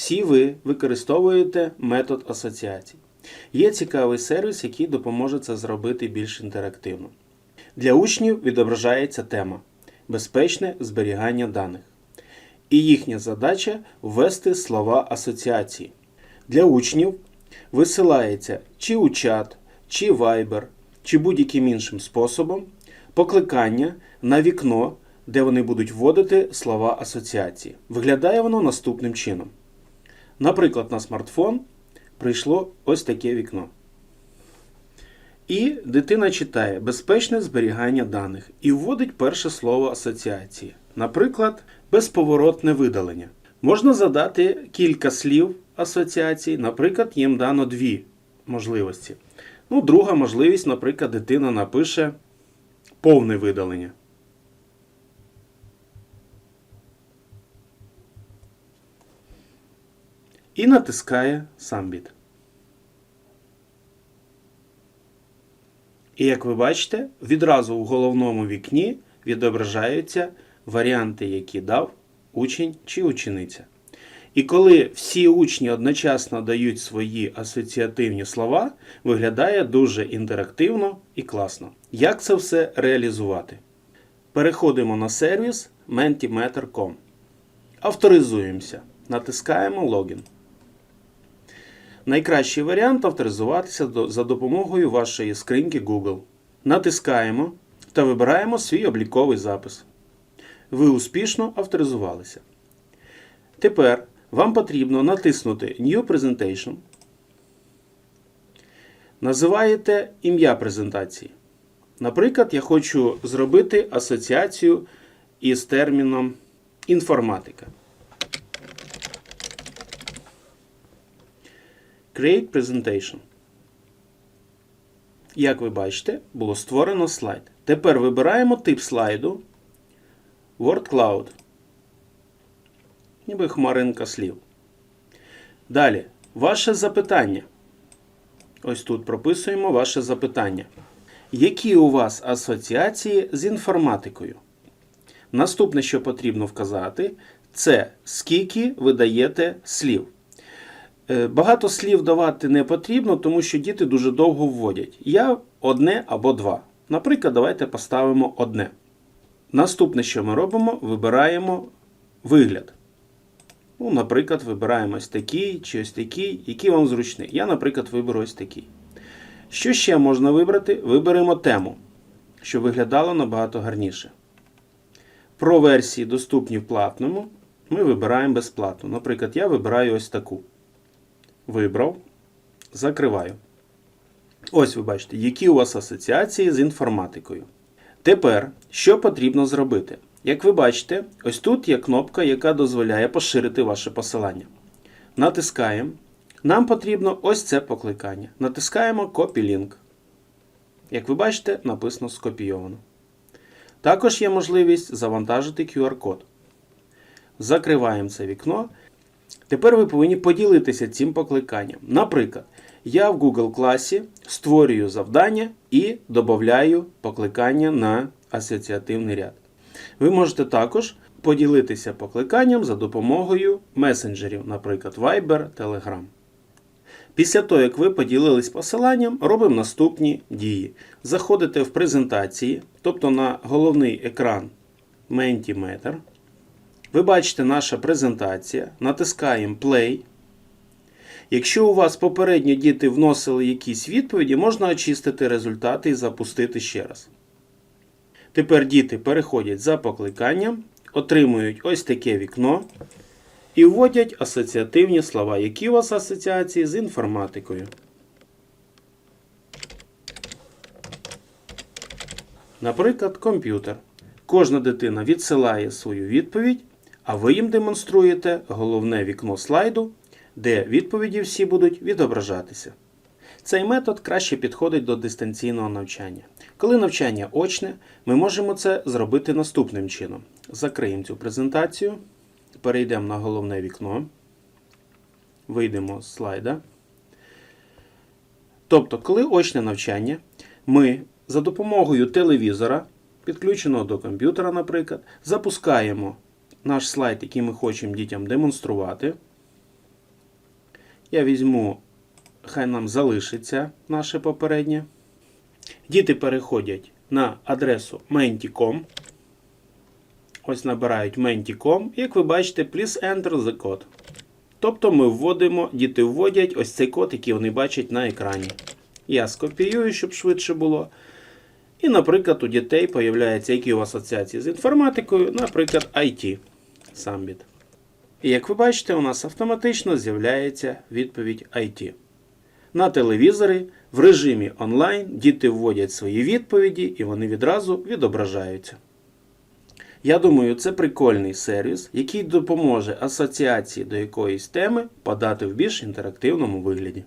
всі ви використовуєте метод асоціацій. Є цікавий сервіс, який допоможе це зробити більш інтерактивно. Для учнів відображається тема безпечне зберігання даних. І їхня задача ввести слова асоціації. Для учнів висилається чи у чат, чи Viber, чи будь-яким іншим способом покликання на вікно, де вони будуть вводити слова асоціації. Виглядає воно наступним чином. Наприклад, на смартфон прийшло ось таке вікно. І дитина читає безпечне зберігання даних і вводить перше слово асоціації. Наприклад, безповоротне видалення. Можна задати кілька слів асоціацій, наприклад, їм дано дві можливості. Ну, друга можливість, наприклад, дитина напише повне видалення. І натискає Submit. І як ви бачите, відразу в головному вікні відображаються варіанти, які дав учень чи учениця. І коли всі учні одночасно дають свої асоціативні слова, виглядає дуже інтерактивно і класно. Як це все реалізувати? Переходимо на сервіс mentimeter.com. Авторизуємося. Натискаємо логін. Найкращий варіант авторизуватися за допомогою вашої скриньки Google. Натискаємо та вибираємо свій обліковий запис. Ви успішно авторизувалися. Тепер вам потрібно натиснути New Presentation. Називаєте ім'я презентації. Наприклад, я хочу зробити асоціацію із терміном інформатика. Create Presentation. Як ви бачите, було створено слайд. Тепер вибираємо тип слайду Word Cloud. Ніби хмаринка слів. Далі, ваше запитання. Ось тут прописуємо ваше запитання. Які у вас асоціації з інформатикою? Наступне, що потрібно вказати, це скільки ви даєте слів. Е, Багато слів давати не потрібно, тому що діти дуже довго вводять. Я одне або два. Наприклад, давайте поставимо одне. Наступне, що ми робимо, вибираємо вигляд. Ну, наприклад, вибираємо ось такий чи ось такий, який вам зручний. Я, наприклад, виберу ось такий. Що ще можна вибрати? Виберемо тему, щоб виглядало набагато гарніше. Про версії доступні в платному ми вибираємо безплатно. Наприклад, я вибираю ось таку. Вибрав, закриваю. Ось ви бачите, які у вас асоціації з інформатикою. Тепер, що потрібно зробити? Як ви бачите, ось тут є кнопка, яка дозволяє поширити ваше посилання. Натискаємо. Нам потрібно ось це покликання. Натискаємо Copy Link. Як ви бачите, написано скопійовано. Також є можливість завантажити QR-код. Закриваємо це вікно. Тепер ви повинні поділитися цим покликанням. Наприклад, я в Google класі створюю завдання і додаю покликання на асоціативний ряд. Ви можете також поділитися покликанням за допомогою месенджерів, наприклад, Viber, Telegram. Після того, як ви поділились посиланням, робимо наступні дії. Заходите в презентації, тобто на головний екран Mentimeter. Ви бачите наша презентація, натискаємо Play. Якщо у вас попередньо діти вносили якісь відповіді, можна очистити результати і запустити ще раз. Тепер діти переходять за покликанням, отримують ось таке вікно і вводять асоціативні слова. Які у вас асоціації з інформатикою? Наприклад, комп'ютер. Кожна дитина відсилає свою відповідь, а ви їм демонструєте головне вікно слайду, де відповіді всі будуть відображатися. Цей метод краще підходить до дистанційного навчання. Коли навчання очне, ми можемо це зробити наступним чином. Закриємо цю презентацію, перейдемо на головне вікно, вийдемо з слайда. Тобто, коли очне навчання, ми за допомогою телевізора, підключеного до комп'ютера, наприклад, запускаємо наш слайд, який ми хочемо дітям демонструвати. Я візьму, хай нам залишиться наше попереднє. Діти переходять на адресу menti.com. Ось набирають menti.com. Як ви бачите, please enter the code. Тобто ми вводимо, діти вводять ось цей код, який вони бачать на екрані. Я скопіюю, щоб швидше було. І, наприклад, у дітей появляється, які у асоціації з інформатикою, наприклад, IT Sambit. І як ви бачите, у нас автоматично з'являється відповідь IT. На телевізорі в режимі онлайн діти вводять свої відповіді і вони відразу відображаються. Я думаю, це прикольний сервіс, який допоможе асоціації до якоїсь теми подати в більш інтерактивному вигляді.